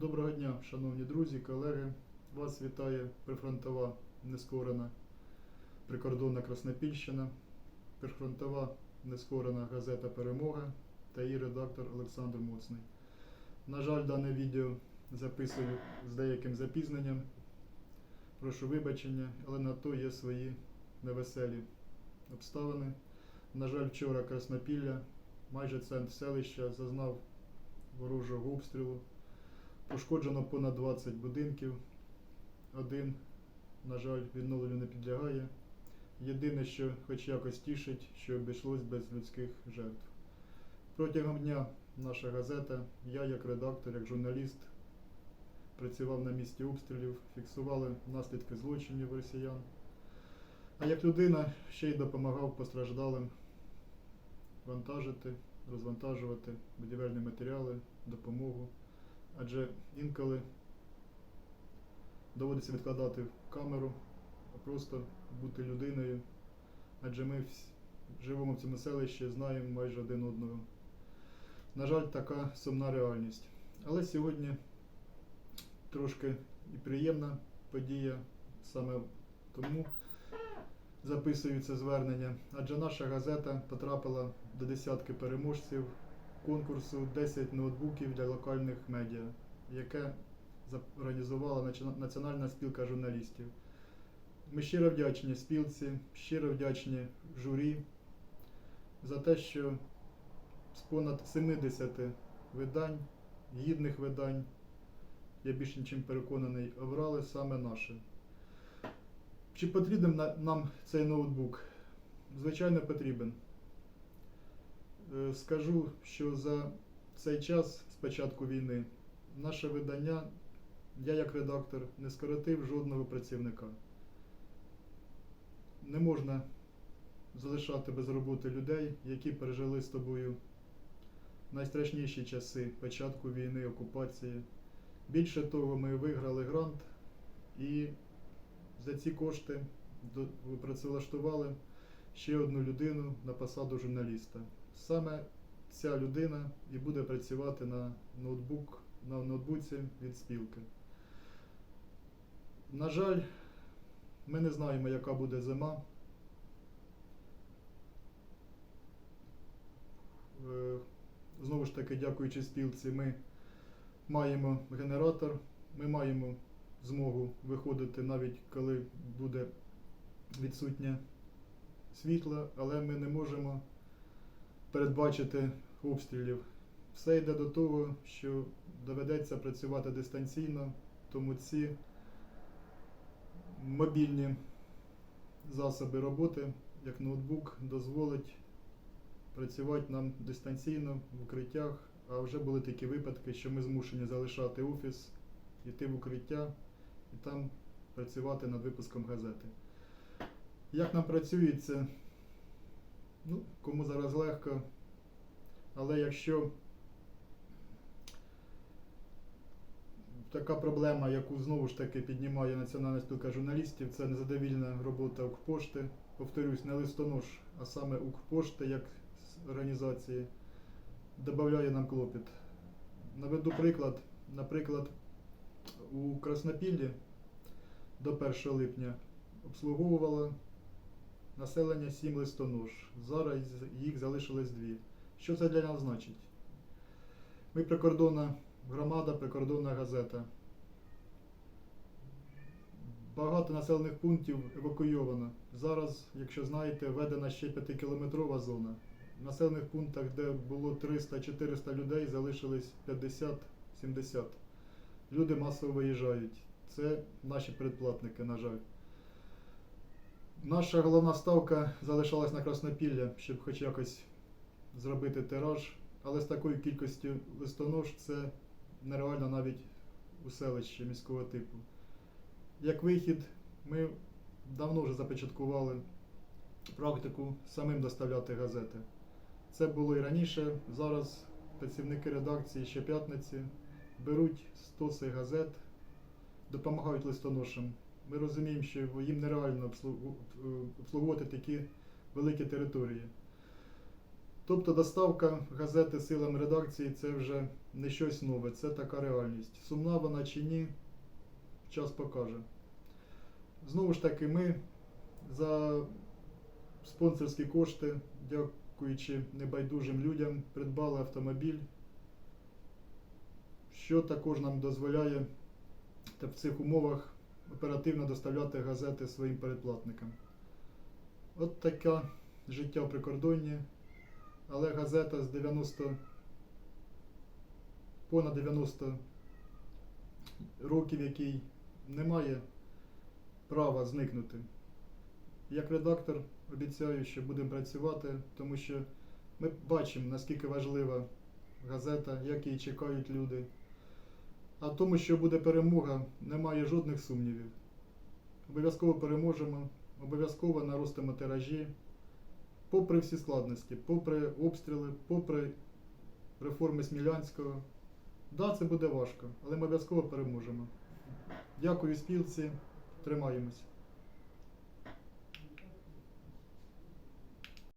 Доброго дня, шановні друзі, колеги. Вас вітає прифронтова нескорена прикордонна Краснопільщина, прифронтова нескорена газета Перемога та її редактор Олександр Моцний. На жаль, дане відео записую з деяким запізненням. Прошу вибачення, але на то є свої невеселі обставини. На жаль, вчора Краснопілля, майже центр селища, зазнав ворожого обстрілу. Пошкоджено понад 20 будинків. Один, на жаль, відновленню не підлягає. Єдине, що хоч якось тішить, що обійшлось без людських жертв. Протягом дня наша газета, я як редактор, як журналіст, працював на місці обстрілів, фіксували наслідки злочинів росіян. А як людина ще й допомагав постраждалим вантажити, розвантажувати будівельні матеріали, допомогу. Адже інколи доводиться відкладати камеру, а просто бути людиною. Адже ми живемо в цьому селищі, знаємо майже один одного. На жаль, така сумна реальність. Але сьогодні трошки і приємна подія, саме тому записую звернення, адже наша газета потрапила до десятки переможців конкурсу 10 ноутбуків для локальних медіа, яке організувала Національна спілка журналістів. Ми щиро вдячні спілці, щиро вдячні журі за те, що з понад 70 видань, гідних видань, я більш нічим переконаний, обрали саме наше. Чи потрібен нам цей ноутбук? Звичайно, потрібен. Е, Скажу, що за цей час з початку війни наше видання, я як редактор, не скоротив жодного працівника. Не можна залишати без роботи людей, які пережили з тобою найстрашніші часи початку війни, окупації. Більше того, ми виграли грант і за ці кошти працевлаштували ще одну людину на посаду журналіста. Саме ця людина і буде працювати на ноутбук, на ноутбуці від спілки. На жаль, ми не знаємо, яка буде зима. Е, Знову ж таки, дякуючи спілці, ми маємо генератор, ми маємо змогу виходити навіть коли буде відсутнє світло, але ми не можемо передбачити обстрілів. Все йде до того, що доведеться працювати дистанційно, тому ці мобільні засоби роботи, як ноутбук, дозволить працювати нам дистанційно в укриттях. А вже були такі випадки, що ми змушені залишати офіс, йти в укриття і там працювати над випуском газети. Як нам працюється? Ну, кому зараз легко. Але якщо така проблема, яку знову ж таки піднімає Національна спілка журналістів, це незадовільна робота Укрпошти. Повторюсь, не листонож, а саме Укрпошти як організації додає нам клопіт. Наведу приклад. Наприклад, у Краснопіллі до 1 липня обслуговувало населення 7 листонож. Зараз їх залишилось дві. Що це для нас значить? Ми прикордонна громада, прикордонна газета. Багато населених пунктів евакуйовано. Зараз, якщо знаєте, введена ще 5-кілометрова зона. В населених пунктах, де було 300-400 людей, залишились 50-70. Люди масово виїжджають. Це наші передплатники, на жаль. Наша головна ставка залишалась на Краснопілля, щоб хоч якось зробити тираж, але з такою кількістю листонож це нереально навіть у селищі міського типу. Як вихід, ми давно вже започаткували практику самим доставляти газети. Це було і раніше. Зараз працівники редакції щоп'ятниці беруть стоси газет, допомагають листоношам. Ми розуміємо, що їм нереально е, обслуговувати такі великі території. Тобто доставка газети силам редакції це вже не щось нове, це така реальність. Сумна вона чи ні, час покаже. Знову ж таки, ми за спонсорські кошти, дякуючи небайдужим людям, придбали автомобіль, що також нам дозволяє та в цих умовах оперативно доставляти газети своїм передплатникам. От таке життя в прикордонні, але газета з 90 понад 90 років, який не має права зникнути. Як редактор обіцяю, що будемо працювати, тому що ми бачимо, наскільки важлива газета, як її чекають люди. А в тому, що буде перемога, немає жодних сумнівів. Обов'язково переможемо, обов'язково наростимо тиражі, попри всі складності, попри обстріли, попри реформи Смілянського. Да, це буде важко, але ми обов'язково переможемо. Дякую спілці, тримаємось.